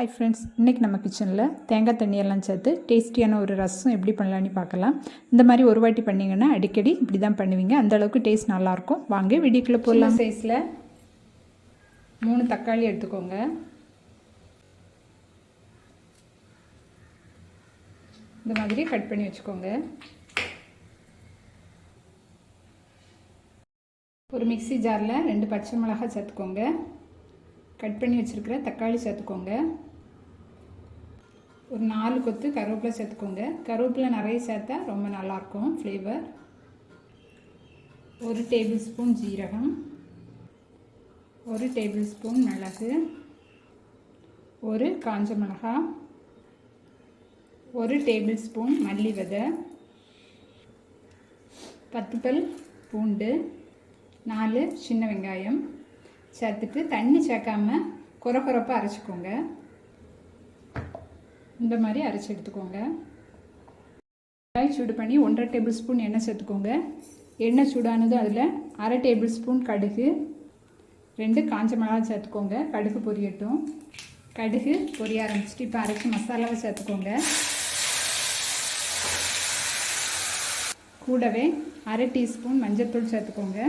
Hi friends இன்றைக்கி நம்ம கிச்சனில் தேங்காய் தண்ணியெல்லாம் சேர்த்து டேஸ்டியான ஒரு ரசம் எப்படி பண்ணலான்னு பார்க்கலாம். இந்த மாதிரி ஒரு வாட்டி பண்ணிங்கன்னா அடிக்கடி இப்படி தான் பண்ணுவீங்க. அந்த அளவுக்கு டேஸ்ட் நல்லாயிருக்கும். வாங்க வீடியோக்குள்ளே போடலாம் சைஸில் மூணு தக்காளி எடுத்துக்கோங்க. இந்த மாதிரி கட் பண்ணி வச்சுக்கோங்க. ஒரு மிக்ஸி ஜாரில் ரெண்டு பச்சை மிளகாய் சேர்த்துக்கோங்க. கட் பண்ணி வச்சுருக்கிற தக்காளி சேர்த்துக்கோங்க. ஒரு நாலு கொத்து கருவேப்பிலை சேர்த்துக்கோங்க. கருவேப்பிலை நிறைய சேர்த்தா ரொம்ப நல்லாயிருக்கும் ஃப்ளேவர். ஒரு டேபிள் ஸ்பூன் ஜீரகம். ஒரு டேபிள் ஸ்பூன் மிளகு. ஒரு காஞ்ச மிளகாய் ஒரு டேபிள் ஸ்பூன் மல்லி விதை. பத்து பல் பூண்டு. நாலு சின்ன வெங்காயம். சேர்த்துட்டு தண்ணி சேர்க்காம குறை குறைப்பாக அரைச்சிக்கோங்க. இந்த மாதிரி அரைச்சி எடுத்துக்கோங்க. கடாய் சூடு பண்ணி ஒன்றரை டேபிள் ஸ்பூன் எண்ணெய் சேர்த்துக்கோங்க. எண்ணெய் சூடானது அதில் அரை டேபிள் ஸ்பூன் கடுகு ரெண்டு காஞ்ச மிளகா சேர்த்துக்கோங்க. கடுகு பொரியட்டும். கடுகு பொரிய ஆரம்பிச்சிட்டு இப்போ அரைச்சி மசாலாவை சேர்த்துக்கோங்க. கூடவே அரை டீஸ்பூன் மஞ்சள்தூள் சேர்த்துக்கோங்க.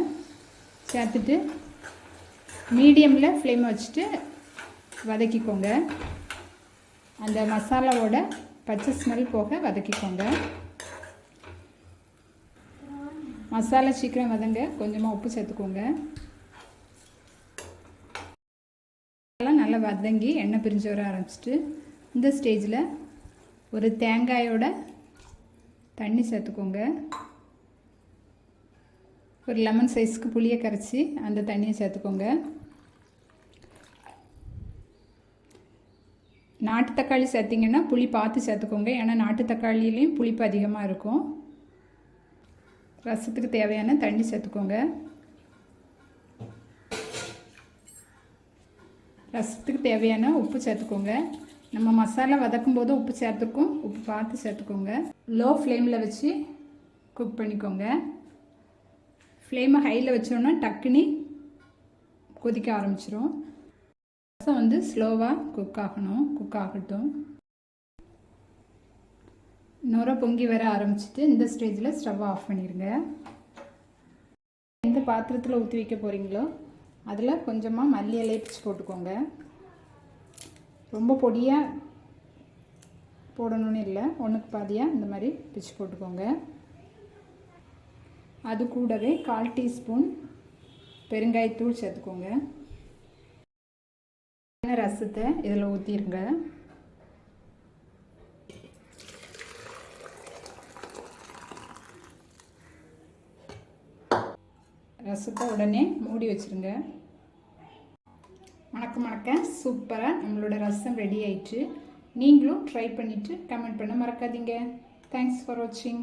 சேர்த்துட்டு மீடியமில் ஃப்ளேம் வச்சுட்டு வதக்கிக்கோங்க. அந்த மசாலாவோட பச்சை ஸ்மெல் போக வதக்கிக்கோங்க. மசாலா சீக்கிரம் வதங்க கொஞ்சமாக உப்பு சேர்த்துக்கோங்க. நல்லா வதங்கி எண்ணெய் பிரிஞ்சு வர ஆரம்பிச்சிட்டு இந்த ஸ்டேஜில் ஒரு தேங்காயோட தண்ணி சேர்த்துக்கோங்க. ஒரு லெமன் சைஸ்க்கு புளியை கரைச்சி அந்த தண்ணியை சேர்த்துக்கோங்க. நாட்டு தக்காளி சேர்த்திங்கன்னா புளி பார்த்து சேர்த்துக்கோங்க. ஏன்னா நாட்டு தக்காளியிலையும் புளிப்பு அதிகமாக இருக்கும். ரசத்துக்கு தேவையான தண்ணி சேர்த்துக்கோங்க. ரசத்துக்கு தேவையான உப்பு சேர்த்துக்கோங்க. நம்ம மசாலா வதக்கும் போது உப்பு சேர்த்துக்கும் உப்பு பார்த்து சேர்த்துக்கோங்க. லோ ஃப்ளேமில் வச்சு குக் பண்ணிக்கோங்க. ஃப்ளேமை ஹையில் வச்சோன்னா டக்குனி கொதிக்க ஆரம்பிச்சிரும். ரசம் வந்து ஸ்லோவாக குக் ஆகணும் குக் ஆகட்டும். நுர பொங்கி வர ஆரம்பிச்சிட்டு இந்த ஸ்டேஜில் ஸ்டவ் ஆஃப் பண்ணிடுங்க எந்த பாத்திரத்தில் ஊற்றி வைக்க போகிறீங்களோ அதில் கொஞ்சமாக மல்லி இலையை பிச்சு போட்டுக்கோங்க. ரொம்ப பொடியாக போடணும்னு இல்லை ஒன்றுக்கு பாதியாக இந்த மாதிரி பிச்சு போட்டுக்கோங்க. அது கூடவே கால் டீஸ்பூன் பெருங்காயத்தூள் சேர்த்துக்கோங்க. ரசத்தை இதில் ஊற்றிருங்க ரசத்தை உடனே மூடி வச்சுருங்க. வணக்கம் வணக்கம். சூப்பராக நம்மளோட ரசம் ரெடி ஆயிடுச்சு நீங்களும் ட்ரை பண்ணிவிட்டு கமெண்ட் பண்ண மறக்காதீங்க. தேங்க்ஸ் ஃபார் வாட்சிங்